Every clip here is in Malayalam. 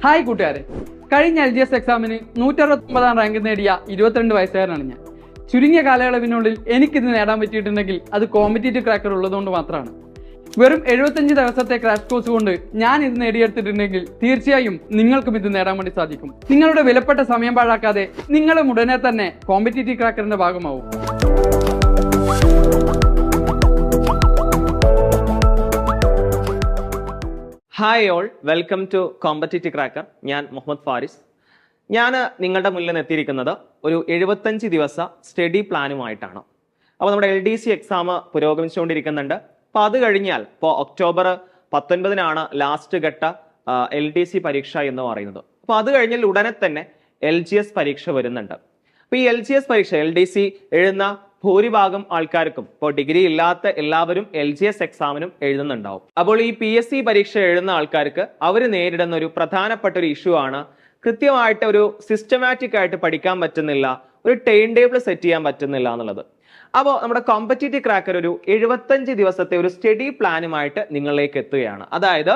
ഹായ് കൂട്ടുകാരെ. കഴിഞ്ഞ എൽ ജി എസ് എക്സാമിന് നൂറ്ററുപത്തൊമ്പതാം റാങ്ക് നേടിയ ഇരുപത്തിരണ്ട് വയസ്സുകാരനാണ് ഞാൻ. ചുരുങ്ങിയ കാലയളവിനുള്ളിൽ എനിക്കിത് നേടാൻ പറ്റിയിട്ടുണ്ടെങ്കിൽ അത് കോമ്പറ്റേറ്റീവ് ക്രാക്കർ ഉള്ളതുകൊണ്ട് മാത്രമാണ്. വെറും എഴുപത്തഞ്ച് ദിവസത്തെ ക്രാഷ് കോഴ്സ് കൊണ്ട് ഞാൻ ഇത് നേടിയെടുത്തിട്ടുണ്ടെങ്കിൽ തീർച്ചയായും നിങ്ങൾക്കും ഇത് നേടാൻ വേണ്ടി സാധിക്കും. നിങ്ങളുടെ വിലപ്പെട്ട സമയം പാഴാക്കാതെ നിങ്ങളും ഉടനെ തന്നെ കോമ്പറ്റേറ്റീവ് ക്രാക്കറിന്റെ ഭാഗമാവും. Hi all welcome to competitive cracker ഞാൻ മുഹമ്മദ് ഫാരിസ്. ഞാൻ നിങ്ങളുടെ മുന്നിൽ എത്തിയിരിക്കുന്നത് ഒരു എഴുപത്തഞ്ച് ദിവസ സ്റ്റഡി പ്ലാനുമായിട്ടാണ്. അപ്പോൾ നമ്മുടെ എൽ ഡി സി എക്സാം പുരോഗമിച്ചുകൊണ്ടിരിക്കുന്നുണ്ട്. അപ്പോൾ അത് കഴിഞ്ഞാൽ ഇപ്പോൾ ഒക്ടോബർ പത്തൊൻപതിനാണ് ലാസ്റ്റ് ഘട്ട എൽ ഡി സി പരീക്ഷ എന്ന് പറയുന്നത്. അപ്പോൾ അത് കഴിഞ്ഞാൽ ഉടനെ തന്നെ എൽ ജി എസ് പരീക്ഷ വരുന്നുണ്ട്. അപ്പോൾ ഈ എൽ ജി എസ് പരീക്ഷ എൽ ഡി സി എഴുതുന്ന ഭൂരിഭാഗം ആൾക്കാർക്കും ഇപ്പോൾ ഡിഗ്രി ഇല്ലാത്ത എല്ലാവരും എൽ ജി എസ് എക്സാമിനും എഴുതുന്നുണ്ടാവും. അപ്പോൾ ഈ പി എസ് സി പരീക്ഷ എഴുതുന്ന ആൾക്കാർക്ക് അവർ നേരിടുന്ന ഒരു പ്രധാനപ്പെട്ട ഒരു ഇഷ്യൂ ആണ് കൃത്യമായിട്ട് ഒരു സിസ്റ്റമാറ്റിക് ആയിട്ട് പഠിക്കാൻ പറ്റുന്നില്ല ഒരു ടൈം ടേബിൾ സെറ്റ് ചെയ്യാൻ പറ്റുന്നില്ല എന്നുള്ളത്. അപ്പോൾ നമ്മുടെ കോമ്പറ്റേറ്റീവ് ക്രാക്കർ ഒരു എഴുപത്തഞ്ച് ദിവസത്തെ ഒരു സ്റ്റഡി പ്ലാനുമായിട്ട് നിങ്ങളിലേക്ക് എത്തുകയാണ്. അതായത്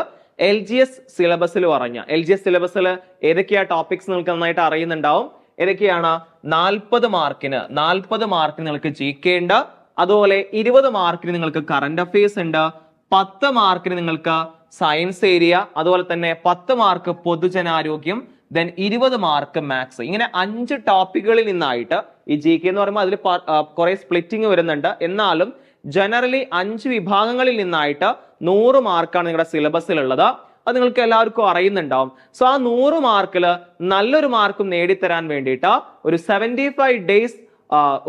എൽ ജി എസ് സിലബസിൽ പറഞ്ഞ എൽ ജി എസ് സിലബസിൽ ഏതൊക്കെയാ ടോപ്പിക്സ് നിങ്ങൾക്ക് നന്നായിട്ട് അറിയുന്നുണ്ടാവും? ഏതൊക്കെയാണ്? നാൽപ്പത് മാർക്കിന് നാൽപ്പത് മാർക്കിന് നിങ്ങൾക്ക് ജി കെ ഉണ്ട്. അതുപോലെ ഇരുപത് മാർക്കിന് നിങ്ങൾക്ക് കറണ്ട് അഫയേഴ്സ് ഉണ്ട്. പത്ത് മാർക്കിന് നിങ്ങൾക്ക് സയൻസ് ഏരിയ അതുപോലെ തന്നെ പത്ത് മാർക്ക് പൊതുജനാരോഗ്യം ദെൻ ഇരുപത് മാർക്ക് മാത്സ് ഇങ്ങനെ അഞ്ച് ടോപ്പിക്കുകളിൽ നിന്നായിട്ട് ഈ ജി കെ എന്ന് പറയുമ്പോൾ അതിൽ കുറെ സ്പ്ലിറ്റിംഗ് വരുന്നുണ്ട്. എന്നാലും ജനറലി അഞ്ച് വിഭാഗങ്ങളിൽ നിന്നായിട്ട് നൂറ് മാർക്കാണ് നിങ്ങളുടെ സിലബസിലുള്ളത് അത് നിങ്ങൾക്ക് എല്ലാവർക്കും അറിയുന്നുണ്ടാവും. സോ ആ നൂറ് മാർക്കിൽ നല്ലൊരു മാർക്കും നേടിത്തരാൻ വേണ്ടിയിട്ട് ഒരു സെവന്റി ഫൈവ് ഡേയ്സ്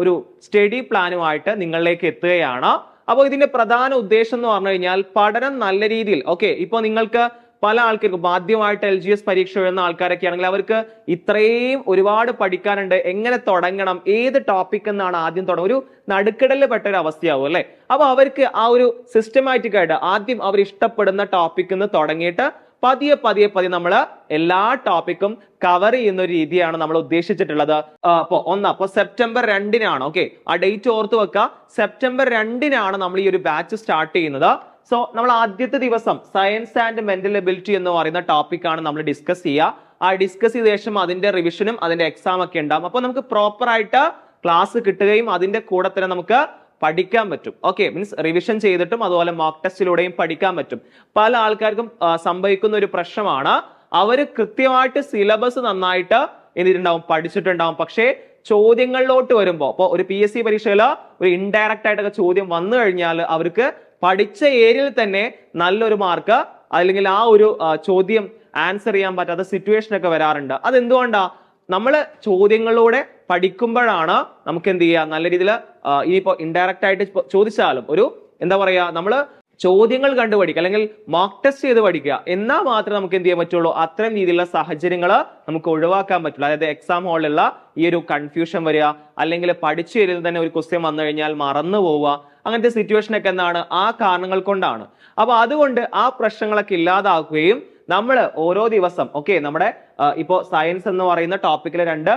ഒരു സ്റ്റഡി പ്ലാനുമായിട്ട് നിങ്ങളിലേക്ക് എത്തുകയാണ്. അപ്പോൾ ഇതിന്റെ പ്രധാന ഉദ്ദേശം എന്ന് പറഞ്ഞു കഴിഞ്ഞാൽ പഠനം നല്ല രീതിയിൽ ഓക്കെ ഇപ്പോൾ നിങ്ങൾക്ക് പല ആൾക്കാർക്കും ആദ്യമായിട്ട് എൽ ജി എസ് പരീക്ഷ എഴുതുന്ന ആൾക്കാരൊക്കെ ആണെങ്കിൽ അവർക്ക് ഇത്രയും ഒരുപാട് പഠിക്കാനുണ്ട്. എങ്ങനെ തുടങ്ങണം? ഏത് ടോപ്പിക് എന്നാണ് ആദ്യം തുടങ്ങുക? ഒരു നടുക്കിടലിൽ പെട്ട ഒരു അവസ്ഥയാവും അല്ലെ? അപ്പൊ അവർക്ക് ആ ഒരു സിസ്റ്റമാറ്റിക് ആയിട്ട് ആദ്യം അവർ ഇഷ്ടപ്പെടുന്ന ടോപ്പിക് നിന്ന് തുടങ്ങിയിട്ട് പതിയെ പതിയെ പതിയെ നമ്മൾ എല്ലാ ടോപ്പിക്കും കവർ ചെയ്യുന്ന ഒരു രീതിയാണ് നമ്മൾ ഉദ്ദേശിച്ചിട്ടുള്ളത്. അപ്പോ ഒന്ന് അപ്പൊ സെപ്റ്റംബർ രണ്ടിനാണ് ഓക്കെ ആ ഡേറ്റ് ഓർത്ത് വെക്കുക സെപ്റ്റംബർ രണ്ടിനാണ് നമ്മൾ ഈ ഒരു ബാച്ച് സ്റ്റാർട്ട് ചെയ്യുന്നത്. സോ നമ്മൾ ആദ്യത്തെ ദിവസം സയൻസ് ആൻഡ് മെന്റൽ എബിലിറ്റി എന്ന് പറയുന്ന ടോപ്പിക് ആണ് നമ്മൾ ഡിസ്കസ് ചെയ്യുക. ആ ഡിസ്കസ് ചെയ്ത ശേഷം അതിന്റെ റിവിഷനും അതിന്റെ എക്സാം ഒക്കെ ഉണ്ടാവും. അപ്പൊ നമുക്ക് പ്രോപ്പർ ആയിട്ട് ക്ലാസ് കിട്ടുകയും അതിന്റെ കൂടെ തന്നെ നമുക്ക് പഠിക്കാൻ പറ്റും. ഓക്കെ മീൻസ് റിവിഷൻ ചെയ്തിട്ടും അതുപോലെ മോക്ക് ടെസ്റ്റിലൂടെയും പഠിക്കാൻ പറ്റും. പല ആൾക്കാർക്കും സംഭവിക്കുന്ന ഒരു പ്രശ്നമാണ്. അവർ കൃത്യമായിട്ട് സിലബസ് നന്നായിട്ട് എന്തിട്ടുണ്ടാവും പഠിച്ചിട്ടുണ്ടാവും. പക്ഷേ ചോദ്യങ്ങളിലോട്ട് വരുമ്പോൾ ഇപ്പോൾ ഒരു പി എസ് സി പരീക്ഷയിൽ ഒരു ഇൻഡയറക്റ്റ് ആയിട്ടൊക്കെ ചോദ്യം വന്നു കഴിഞ്ഞാൽ അവർക്ക് പഠിച്ച ഏരിയയിൽ തന്നെ നല്ലൊരു മാർക്ക് അല്ലെങ്കിൽ ആ ഒരു ചോദ്യം ആൻസർ ചെയ്യാൻ പറ്റാത്ത സിറ്റുവേഷൻ ഒക്കെ വരാറുണ്ട്. അതെന്തുകൊണ്ടാ? നമ്മൾ ചോദ്യങ്ങളിലൂടെ പഠിക്കുമ്പോഴാണ് നമുക്ക് എന്ത് ചെയ്യുക? നല്ല രീതിയിൽ ഇനിയിപ്പോ ഇൻഡയറക്റ്റ് ആയിട്ട് ചോദിച്ചാലും ഒരു എന്താ പറയാ നമ്മൾ ചോദ്യങ്ങൾ കണ്ടു പഠിക്കുക അല്ലെങ്കിൽ മോക്ക് ടെസ്റ്റ് ചെയ്ത് പഠിക്കുക. എന്നാൽ മാത്രമേ നമുക്ക് എന്ത് ചെയ്യാൻ പറ്റുള്ളൂ? അത്തരം രീതിയിലുള്ള സാഹചര്യങ്ങൾ നമുക്ക് ഒഴിവാക്കാൻ പറ്റുള്ളൂ. അതായത് എക്സാം ഹാളിലുള്ള ഈ ഒരു കൺഫ്യൂഷൻ വരിക അല്ലെങ്കിൽ പഠിച്ചു വരുന്ന തന്നെ ഒരു ക്വസ്റ്റ്യൻ വന്നു കഴിഞ്ഞാൽ മറന്നു പോവുക. അങ്ങനത്തെ സിറ്റുവേഷൻ ഒക്കെ എന്താണ്? ആ കാരണങ്ങൾ കൊണ്ടാണ്. അപ്പൊ അതുകൊണ്ട് ആ പ്രശ്നങ്ങളൊക്കെ ഇല്ലാതാക്കുകയും നമ്മൾ ഓരോ ദിവസം ഓക്കെ നമ്മുടെ ഇപ്പോൾ ഇപ്പോ സയൻസ് എന്ന് പറയുന്ന ടോപ്പിക്കിലെ രണ്ട്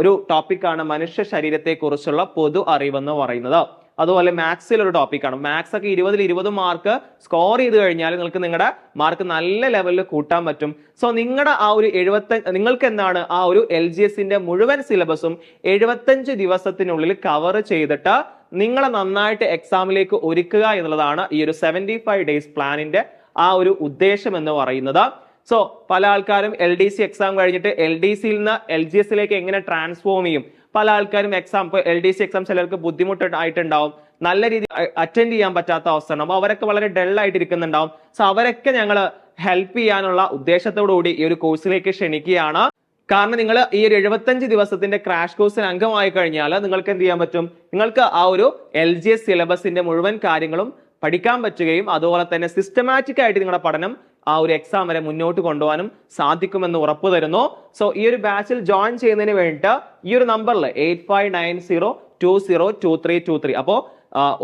ഒരു ടോപ്പിക്കാണ് മനുഷ്യ ശരീരത്തെ കുറിച്ചുള്ള പൊതു അറിവെന്ന് പറയുന്നത്. അതുപോലെ മാത്സിൽ ഒരു ടോപ്പിക്കാണ് മാത്സ് ഒക്കെ ഇരുപതിൽ ഇരുപത് മാർക്ക് സ്കോർ ചെയ്ത് കഴിഞ്ഞാൽ നിങ്ങൾക്ക് നിങ്ങളുടെ മാർക്ക് നല്ല ലെവലിൽ കൂട്ടാൻ പറ്റും. സോ നിങ്ങളുടെ ആ ഒരു എഴുപത്തഞ്ച് നിങ്ങൾക്ക് എന്താണ് ആ ഒരു എൽ ജി എസിന്റെ മുഴുവൻ സിലബസും എഴുപത്തഞ്ച് ദിവസത്തിനുള്ളിൽ കവർ ചെയ്തിട്ട് നിങ്ങളെ നന്നായിട്ട് എക്സാമിലേക്ക് ഒരുക്കുക എന്നുള്ളതാണ് ഈ ഒരു സെവന്റി ഫൈവ് ഡേയ്സ് പ്ലാനിന്റെ ആ ഒരു ഉദ്ദേശം എന്ന് പറയുന്നത്. സോ പല ആൾക്കാരും എൽ ഡി സി എക്സാം കഴിഞ്ഞിട്ട് എൽ ഡി സിയിൽ നിന്ന് എൽ ജി എസിലേക്ക് എങ്ങനെ ട്രാൻസ്ഫോം ചെയ്യും? പല ആൾക്കാരും exam L D C exam ചിലർക്ക് ബുദ്ധിമുട്ടായിട്ടുണ്ടാവും നല്ല രീതിയിൽ അറ്റൻഡ് ചെയ്യാൻ പറ്റാത്ത അവസ്ഥ ഉണ്ടാവും അവരൊക്കെ വളരെ ഡൾ ആയിട്ട് ഇരിക്കുന്നുണ്ടാവും സോ അവരൊക്കെ ഞങ്ങൾ ഹെൽപ്പ് ചെയ്യാനുള്ള ഉദ്ദേശത്തോടു കൂടി ഈ ഒരു കോഴ്സിലേക്ക് ക്ഷണിക്കുകയാണ്. കാരണം നിങ്ങൾ ഈ ഒരു എഴുപത്തഞ്ച് ദിവസത്തിന്റെ ക്രാഷ് കോഴ്സിന് അംഗമായി കഴിഞ്ഞാൽ നിങ്ങൾക്ക് എന്ത് ചെയ്യാൻ പറ്റും? നിങ്ങൾക്ക് ആ ഒരു എൽ ജി എസ് സിലബസിന്റെ മുഴുവൻ കാര്യങ്ങളും പഠിക്കാൻ പറ്റുകയും അതുപോലെ തന്നെ സിസ്റ്റമാറ്റിക് ആയിട്ട് നിങ്ങളുടെ പഠനം ആ ഒരു എക്സാം വരെ മുന്നോട്ട് കൊണ്ടുപോകാനും സാധിക്കുമെന്ന് ഉറപ്പ് തരുന്നു. സോ ഈ ഒരു ബാച്ചിൽ ജോയിൻ ചെയ്യുന്നതിന് വേണ്ടിയിട്ട് ഈ ഒരു നമ്പറിൽ eight five nine zero two zero two three two three അപ്പോൾ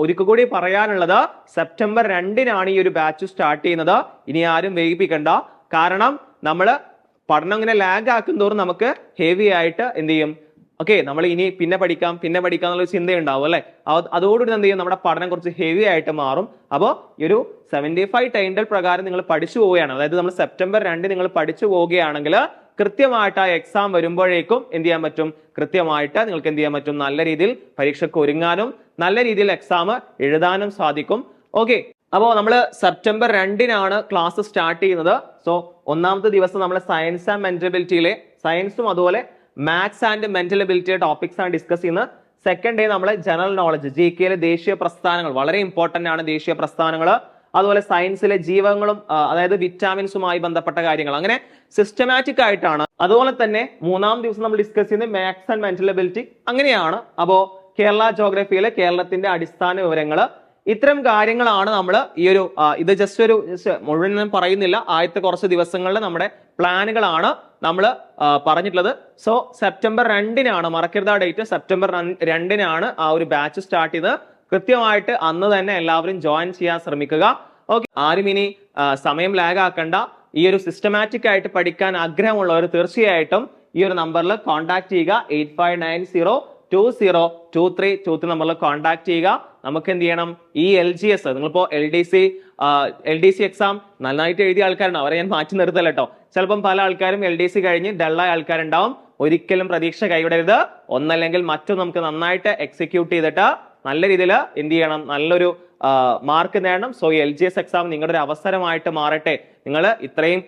ഒരിക്കൽ കൂടി പറയാനുള്ളത് സെപ്റ്റംബർ രണ്ടിനാണ് ഈ ഒരു ബാച്ച് സ്റ്റാർട്ട് ചെയ്യുന്നത്. ഇനി ആരും വൈകിപ്പിക്കണ്ട കാരണം നമ്മൾ പഠനം ഇങ്ങനെ ലാഗ് ആക്കും തോറും നമുക്ക് ഹെവി ആയിട്ട് എന്ത് ചെയ്യും? ഓക്കെ നമ്മൾ ഇനി പിന്നെ പഠിക്കാം പിന്നെ പഠിക്കാം എന്നുള്ള ചിന്ത ഉണ്ടാവും അല്ലെ? അതോടുകൂടി എന്ത് ചെയ്യും? നമ്മുടെ പഠനം കുറച്ച് ഹെവി ആയിട്ട് മാറും. അപ്പോൾ ഈ ഒരു സെവന്റി ഫൈവ് ടൈൻഡൽ പ്രകാരം നിങ്ങൾ പഠിച്ചു പോവുകയാണ്. അതായത് നമ്മൾ സെപ്റ്റംബർ രണ്ട് നിങ്ങൾ പഠിച്ചു പോവുകയാണെങ്കിൽ കൃത്യമായിട്ട് ആ എക്സാം വരുമ്പോഴേക്കും എന്ത് ചെയ്യാൻ പറ്റും? കൃത്യമായിട്ട് നിങ്ങൾക്ക് എന്ത് ചെയ്യാൻ പറ്റും? നല്ല രീതിയിൽ പരീക്ഷയ്ക്ക് ഒരുങ്ങാനും നല്ല രീതിയിൽ എക്സാം എഴുതാനും സാധിക്കും. ഓക്കെ അപ്പോൾ നമ്മൾ സെപ്റ്റംബർ രണ്ടിനാണ് ക്ലാസ് സ്റ്റാർട്ട് ചെയ്യുന്നത്. സോ ഒന്നാമത്തെ ദിവസം നമ്മൾ സയൻസ് ആൻഡ് മെന്റബിലിറ്റിയിലെ സയൻസും അതുപോലെ മാത്സ് ആൻഡ് മെന്റൽ എബിലിറ്റിയുടെ ടോപ്പിക്സ് ആണ് ഡിസ്കസ് ചെയ്യുന്നത് സെക്കൻഡ് ഡേ നമ്മൾ ജനറൽ നോളജ് ജി കെയിലെ ദേശീയ പ്രസ്ഥാനങ്ങൾ വളരെ ഇമ്പോർട്ടന്റ് ആണ് ദേശീയ പ്രസ്ഥാനങ്ങൾ. അതുപോലെ സയൻസിലെ ജീവകങ്ങളും അതായത് വിറ്റാമിൻസുമായി ബന്ധപ്പെട്ട കാര്യങ്ങൾ. അങ്ങനെ സിസ്റ്റമാറ്റിക് ആയിട്ടാണ്. അതുപോലെ തന്നെ മൂന്നാം ദിവസം നമ്മൾ ഡിസ്കസ് ചെയ്യുന്നത് മാത്സ് ആൻഡ് മെന്റൽ എബിലിറ്റി അങ്ങനെയാണ്. അപ്പോൾ കേരള ജോഗ്രഫിയിലെ കേരളത്തിന്റെ അടിസ്ഥാന വിവരങ്ങൾ ഇത്തരം കാര്യങ്ങളാണ് നമ്മൾ ഈ ഒരു ഇത് ജസ്റ്റ് ഒരു മുഴുവൻ പറയുന്നില്ല. ആദ്യത്തെ കുറച്ച് ദിവസങ്ങളിൽ നമ്മുടെ പ്ലാനുകളാണ് നമ്മൾ പറഞ്ഞിട്ടുള്ളത്. സോ സെപ്റ്റംബർ രണ്ടിനാണ് മറക്കരുത് ആ ഡേറ്റ് സെപ്റ്റംബർ രണ്ടിനാണ് ആ ഒരു ബാച്ച് സ്റ്റാർട്ട് ചെയ്ത് കൃത്യമായിട്ട് അന്ന് തന്നെ എല്ലാവരും ജോയിൻ ചെയ്യാൻ ശ്രമിക്കുക. ഓക്കെ ആരും ഇനി സമയം ലാഗ് ആക്കണ്ട. ഈ ഒരു സിസ്റ്റമാറ്റിക് ആയിട്ട് പഠിക്കാൻ ആഗ്രഹമുള്ളവർ തീർച്ചയായിട്ടും ഈ ഒരു നമ്പറിൽ കോൺടാക്ട് ചെയ്യുക. Eight five nine zero two zero two three two three നമ്പറിൽ കോൺടാക്ട് ചെയ്യുക. നമുക്ക് എന്ത് ചെയ്യണം? ഈ എൽ ജി എസ് നിങ്ങളിപ്പോ L D C L D C exam നന്നായിട്ട് എഴുതിയ ആൾക്കാരുണ്ട്. അവരെ ഞാൻ മാറ്റി നിർത്തല്ല കേട്ടോ ചിലപ്പം പല ആൾക്കാരും എൽ ഡി സി കഴിഞ്ഞ് ഡള്ളായ ആൾക്കാരുണ്ടാവും. ഒരിക്കലും പ്രതീക്ഷ കൈവിടരുത്. ഒന്നല്ലെങ്കിൽ മറ്റൊന്ന് നമുക്ക് നന്നായിട്ട് എക്സിക്യൂട്ട് ചെയ്തിട്ട് നല്ല രീതിയിൽ എന്ത് ചെയ്യണം? നല്ലൊരു മാർക്ക് നേടണം. So L G S exam നിങ്ങളുടെ ഒരു അവസരമായിട്ട് മാറട്ടെ. നിങ്ങൾ ഇത്രയും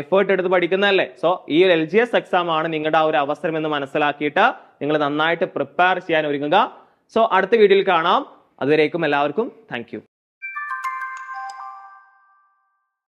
എഫേർട്ട് എടുത്ത് പഠിക്കുന്നതല്ലേ? സോ ഈ ഒരു എൽ ജി എസ് എക്സാം ആണ് നിങ്ങളുടെ ആ ഒരു അവസരം എന്ന് മനസ്സിലാക്കിയിട്ട് നിങ്ങൾ നന്നായിട്ട് പ്രിപ്പയർ ചെയ്യാൻ ഒരുങ്ങുക. സോ അടുത്ത വീഡിയോയിൽ കാണാം. അതുവരേക്കും എല്ലാവർക്കും താങ്ക്